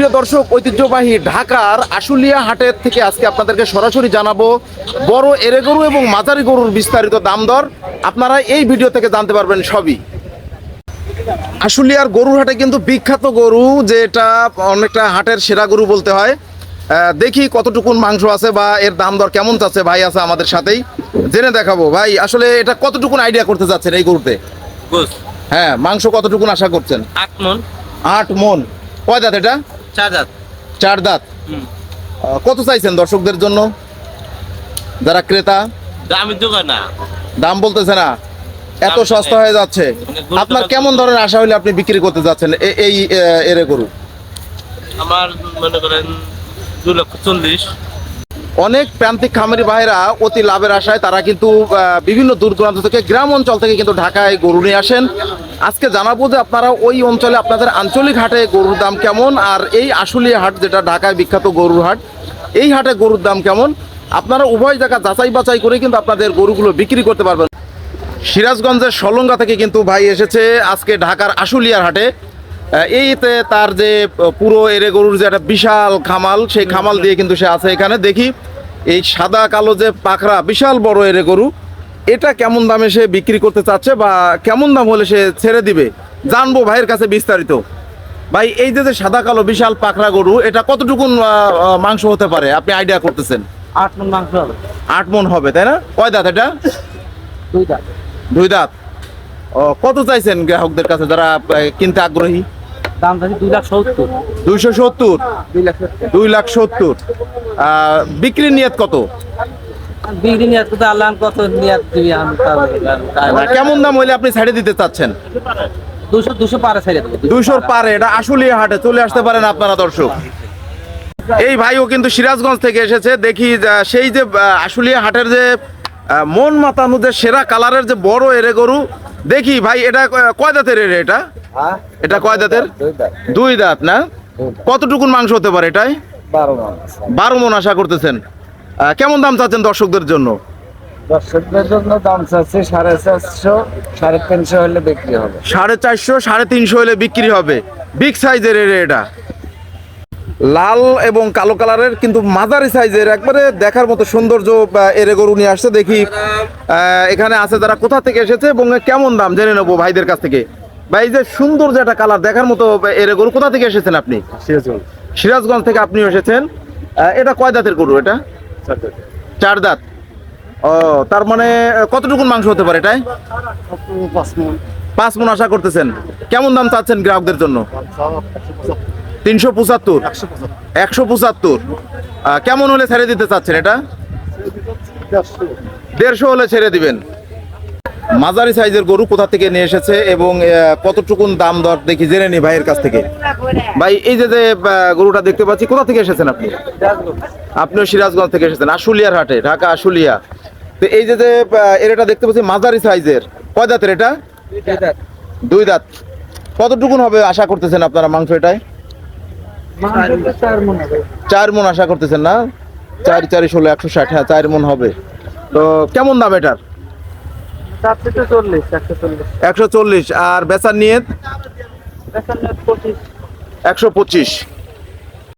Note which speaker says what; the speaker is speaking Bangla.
Speaker 1: প্রিয় দর্শক ঐতিহ্যবাহী ঢাকার আশুলিয়া হাটের থেকে আজকে আপনাদেরকে সরাসরি জানাব বড় এরে গরু এবং মাঝারি গরুর বিস্তারিত দাম দর আপনারা এই ভিডিও থেকে জানতে পারবেন সবই। আশুলিয়ার গরুর হাটে কিন্তু বিখ্যাত গরু যেটা অনেকটা হাটের সেরা গরু বলতে হয়। দেখি কতটুকুন মাংস আছে বা এর দাম দর কেমন চাচ্ছে ভাই আছে আমাদের সাথেই। জেনে দেখাবো। ভাই আসলে এটা কতটুকুন আইডিয়া করতে চাচ্ছেন এই গরুতে? হ্যাঁ মাংস কতটুকুন আশা করছেন?
Speaker 2: আট মন।
Speaker 1: আট মন। কয় দাঁত এটা?
Speaker 2: চার
Speaker 1: দাঁত। কত চাইছেন দর্শকদের জন্য? যারা ক্রেতা?
Speaker 2: দামি দোকান না।
Speaker 1: দাম বলতেছে না। এত সস্তা হয়ে যাচ্ছে। আপনার কেমন ধরনের আশা হলে আপনি বিক্রি করতে যাচ্ছেন এই এরে গরু?
Speaker 2: আমার মনে করেন দু লক্ষ চল্লিশ।
Speaker 1: অনেক প্রান্তিক খামারি ভাইরা অতি লাভের আশায় তারা কিন্তু বিভিন্ন দূর দূরান্ত থেকে গ্রাম অঞ্চল থেকে কিন্তু ঢাকায় গরু নিয়ে আসেন। আজকে জানাব যে আপনারা ওই অঞ্চলে আপনাদের আঞ্চলিক হাটে গরুর দাম কেমন আর এই আশুলিয়া হাট, যেটা ঢাকায় বিখ্যাত গরুর হাট, এই হাটে গরুর দাম কেমন? আপনারা উভয় জায়গা যাচাই বাছাই করে কিন্তু আপনাদের গরুগুলো বিক্রি করতে পারবেন। সিরাজগঞ্জের সলঙ্গা থেকে কিন্তু ভাই এসেছে আজকে ঢাকার আশুলিয়ার হাটে। এইতে তার যে পুরো এরে গরুর যে একটা বিশাল খামাল সেই খামাল দিয়ে কিন্তু সে আছে এখানে। দেখি এই সাদা কালো যে পাখরা বিশাল বড় এরে গরু এটা কেমন দামে সে বিক্রি করতে চাচ্ছে বা কেমন দাম হলে সে ছেড়ে দিবে? জানব ভাইয়ের কাছে বিস্তারিত। ভাই এই যে সাদা কালো বিশাল পাখরা গরু এটা আহ, মাংস হতে পারে? আপনি আইডিয়া করতেছেন।
Speaker 2: আট মন মাংস হবে।
Speaker 1: আট মন হবে তাই না? কয় দাঁত এটা?
Speaker 2: দুই দাঁত।
Speaker 1: দুই দাঁত। ও কত চাইছেন গ্রাহকদের কাছে যারা কিনতে আগ্রহী?
Speaker 2: দাম থাকি দুই লাখ সত্তর।
Speaker 1: দুইশো সত্তর?
Speaker 2: দুই লাখ সত্তর।
Speaker 1: বিক্রির নিয়ত কত?
Speaker 2: বিক্রি নিয়ে তো আল্লাহ কত নিয়ে দিবি আমি
Speaker 1: না, কেমন দাম হইলে আপনি ছাড়ে দিতে চাচ্ছেন?
Speaker 2: দুশো দুশো পারে ছেড়ে দেবো।
Speaker 1: দুইশোর পারে এটা আসলিয়া হাটে চলে আসতে পারেন আপনারা দর্শক। এই ভাইও কিন্তু সিরাজগঞ্জ থেকে এসেছে দেখি সেই যে আশুলিয়া হাটের যে মন মাতানো যে সেরা কালারের যে বড় এরে গরু দেখি ভাই এটা কয় দাঁতের এরে এটা? এটা কয় দাঁতের? দুই দাঁত। না? কতটুকুন মাংস হতে পারে এটাই?
Speaker 3: বারো মন
Speaker 1: আশা করতেছেন। কেমন দাম চাচ্ছেন দর্শকদের জন্য?
Speaker 3: দর্শকদের জন্য দাম চাচ্ছে সাড়ে চারশো সাড়ে তিনশো হলে বিক্রি হবে।
Speaker 1: সাড়ে চারশো সাড়ে তিনশো হলে বিক্রি হবে। বিগ সাইজের এটা। লাল এবং কালো কালারের কিন্তু মাঝারি সাইজের একবারে দেখার মতো সৌন্দর্য এরে গরু নিয়ে আসছে। দেখি এখানে আছে তারা কোথা থেকে এসেছে এবং কেমন দাম? জেনে নেব ভাইদের কাছ থেকে। ভাই যে সুন্দর যে একটা কালার দেখার মতো এরে গরু কোথা থেকে এসেছেন আপনি? সিরাজগঞ্জ। সিরাজগঞ্জ থেকে আপনিও এসেছেন। এটা কয় দাঁতের গরু এটা? চার দাঁত। ও তার মানে কতটুকুন মাংস হতে পারে এটাই? পাঁচ মন আশা করতেছেন। কেমন দাম চাচ্ছেন গ্রাহকদের জন্য? তিনশো পঁচাত্তর। একশো পঁচাত্তর। কেমন হলে ছেড়ে দিতে চাচ্ছেন এটা? দেড়শো হলে ছেড়ে দিবেন। মাঝারি সাইজের গরু কোথা থেকে নিয়ে এসেছে এবং কতটুকুন দাম দর দেখি জেনে নি ভাইয়ের কাছ থেকে। ভাই, এই যে গরুটা দেখতে পাচ্ছি, কোথা থেকে এসেছেন আপনি? আপনিও সিরাজগঞ্জ থেকে এসেছেন, আশুলিয়ার হাটে, ঢাকা, আশুলিয়া। তো এই যে যে এর এটা দেখতে পাচ্ছি, মাঝারি সাইজের। কয় দাঁতের এটা? দুই দাঁত। কতটুকুন হবে আশা করতেছেন আপনারা মাংস এটায়? চার মন আশা করতেছেন না? চার চারি ষোলো, একশো ষাট হ্যাঁ চার মন হবে। তো কেমন দাম এটার
Speaker 2: চারশো চল্লিশ একশো চল্লিশ
Speaker 1: একশো চল্লিশ। আর বেচার নিয়ে একশো পঁচিশ।